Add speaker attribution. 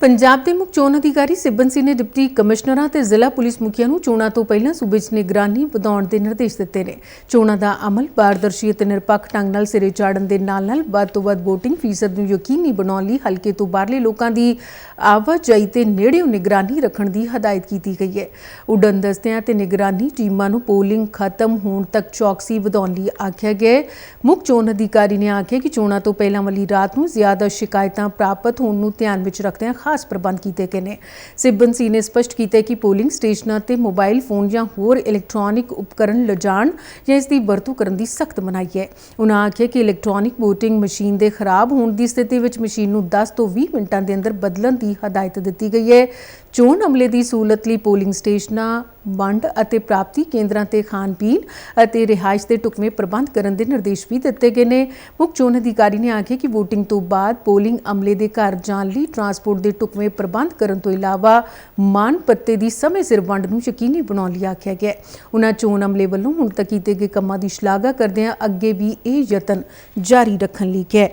Speaker 1: ਪੰਜਾਬ ਦੇ ਮੁੱਖ ਚੋਣ ਅਧਿਕਾਰੀ ਸਿਬਨ ਸਿੰਘ ਨੇ ਡਿਪਟੀ ਕਮਿਸ਼ਨਰਾਂ ਤੇ ਜ਼ਿਲ੍ਹਾ ਪੁਲਿਸ ਮੁਖੀਆਂ ਨੂੰ ਚੋਣਾਂ ਤੋਂ ਪਹਿਲਾਂ ਸੂਬੇ 'ਚ ਨਿਗਰਾਨੀ ਵਧਾਉਣ ਦੇ ਨਿਰਦੇਸ਼ ਦਿੱਤੇ ਨੇ। ਚੋਣਾਂ ਦਾ ਅਮਲ ਪਾਰਦਰਸ਼ੀ ਅਤੇ ਨਿਰਪੱਖ ਢੰਗ ਨਾਲ ਸਿਰੇ ਚਾੜਨ ਦੇ ਨਾਲ-ਨਾਲ ਵੱਧ ਤੋਂ ਵੱਧ VOTING ਫੀਸਦ ਨੂੰ ਯਕੀਨੀ ਬਣਾਉਣ ਲਈ ਹਲਕੇ ਤੋਂ ਬਾਹਰਲੇ ਲੋਕਾਂ ਦੀ ਆਵਾਜਾਈ ਤੇ ਨੇੜਿਓਂ ਨਿਗਰਾਨੀ ਰੱਖਣ ਦੀ ਹਦਾਇਤ ਕੀਤੀ ਗਈ ਹੈ। ਉਡਨ ਦਸਤਿਆਂ ਤੇ ਨਿਗਰਾਨੀ ਟੀਮਾਂ ਨੂੰ ਪੋਲਿੰਗ ਖਤਮ ਹੋਣ ਤੱਕ ਚੌਕਸੀ ਵਧਾਉਣ ਲਈ ਆਖਿਆ ਗਿਆ ਮੁੱਖ ਚੋਣ ਅਧਿਕਾਰੀ ਨੇ ਆਖਿਆ ਕਿ ਚੋਣਾਂ ਤੋਂ ਪਹਿਲਾਂ ਵਾਲੀ ਰਾਤ ਨੂੰ ਜ਼ਿਆਦਾ ਸ਼ਿਕਾਇਤਾਂ ਪ੍ਰਾਪਤ ਹੋਣ ਨੂੰ ਧਿਆਨ ਵਿੱਚ ਰੱਖਦਿਆਂ ਖਾਸ ਪ੍ਰਬੰਧ ਕੀਤੇ ਗਏ ਨੇ। ਸਿਬਨ ਨੇ ਸਪਸ਼ਟ ਕੀਤਾ ਕਿ ਪੋਲਿੰਗ ਸਟੇਸ਼ਨਾਂ ਤੇ ਮੋਬਾਈਲ ਫੋਨ ਜਾਂ ਹੋਰ ਇਲੈਕਟ੍ਰੋਨਿਕ ਉਪਕਰਨ ਲਿਜਾਣ ਜਾਂ ਇਸ ਦੀ ਵਰਤੋਂ ਕਰਨ ਦੀ ਸਖਤ ਮਨਾਹੀ ਹੈ। ਉਨ੍ਹਾਂ ਆਖਿਆ ਕਿ ਇਲੈਕਟ੍ਰੋਨਿਕ VOTING ਮਸ਼ੀਨ ਦੇ ਖਰਾਬ ਹੋਣ ਦੀ ਸਥਿਤੀ ਵਿੱਚ ਮਸ਼ੀਨ ਨੂੰ 10 ਤੋਂ 20 ਮਿੰਟਾਂ ਦੇ ਅੰਦਰ ਬਦਲਣ ਦੀ ਹਦਾਇਤ ਦਿੱਤੀ ਗਈ ਹੈ। ਚੋਣ ਅਮਲੇ ਦੀ ਸਹੂਲਤ ਲਈ ਪੋਲਿੰਗ ਸਟੇਸ਼ਨਾਂ, ਵੰਡ ਅਤੇ ਪ੍ਰਾਪਤੀ ਕੇਂਦਰਾਂ ਤੇ ਖਾਣ ਪੀਣ ਅਤੇ ਰਿਹਾਇਸ਼ ਦੇ ਟੁਕਵੇਂ ਪ੍ਰਬੰਧ ਕਰਨ ਦੇ ਨਿਰਦੇਸ਼ ਵੀ ਦਿੱਤੇ ਗਏ ਨੇ। ਮੁੱਖ ਚੋਣ ਅਧਿਕਾਰੀ ਨੇ ਆਖਿਆ ਕਿ VOTING ਤੋਂ ਬਾਅਦ ਪੋਲਿੰਗ ਅਮਲੇ ਦੇ ਘਰ ਜਾਣ ਲਈ ਟਰਾਂਸਪੋਰਟ ਦੇ ਟੁਕਵੇਂ ਪ੍ਰਬੰਧ ਕਰਨ ਤੋਂ ਇਲਾਵਾ ਮਾਨ ਪੱਤੇ ਦੀ ਸਮੇਂ ਸਿਰ ਵੰਡ ਨੂੰ ਯਕੀਨੀ ਬਣਾਉਣ ਲਈ ਆਖਿਆ ਗਿਆ ਉਹਨਾਂ ਚੋਣ ਅਮਲੇ ਵੱਲੋਂ ਹੁਣ ਤੱਕ ਕੀਤੇ ਗਏ ਕੰਮਾਂ ਦੀ ਸ਼ਲਾਘਾ ਕਰਦਿਆਂ ਅੱਗੇ ਵੀ ਇਹ ਯਤਨ ਜਾਰੀ ਰੱਖਣ ਲਈ ਕਿਹਾ